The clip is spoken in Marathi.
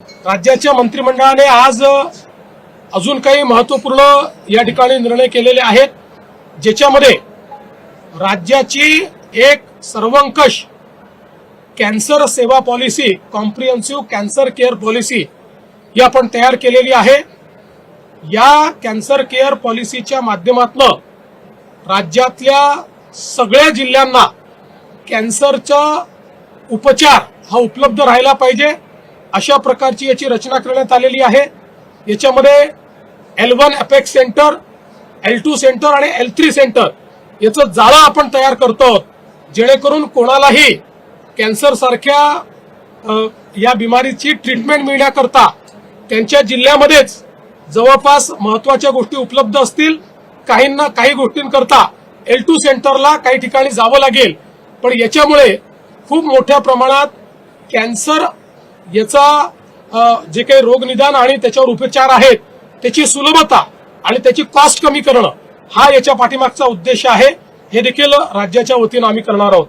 राज्याच्या मंत्रिमंडळाने आज अजून काही महत्त्वपूर्ण या ठिकाणी निर्णय केलेले आहेत ज्याच्यामध्ये राज्याची एक सर्वंकष कॅन्सर सेवा policy comprehensive cancer care policy ही आपण तयार केलेली आहे. या कॅन्सर केअर पॉलिसीच्या माध्यमातून राज्यातल्या सगळ्या जिल्ह्यांना कॅन्सरचा उपचार हा उपलब्ध राहिला पाहिजे. अशा प्रकारची याची रचना करण्यात आलेली आहे. याच्यामध्ये L one apex centre L two centre आणि एल थ्री सेंटर याचं जाळं आपण तयार करतो आहोत जेणेकरून कोणालाही कॅन्सर सारख्या या बिमारीची ट्रीटमेंट मिळण्याकरता त्यांच्या जिल्ह्यामध्येच जवळपास महत्त्वाच्या गोष्टी उपलब्ध असतील. काहींना काही गोष्टींकरता एल टू सेंटरला काही ठिकाणी जावं लागेल. पण याच्यामुळे खूप मोठ्या प्रमाणात कॅन्सर याचा जे काही रोगनिदान आणि त्याच्यावर उपचार आहेत त्याची सुलभता आणि त्याची कॉस्ट कमी करणं हा याच्या पाठीमागचा उद्देश आहे. हे देखील राज्याच्या वतीनं आम्ही करणार आहोत.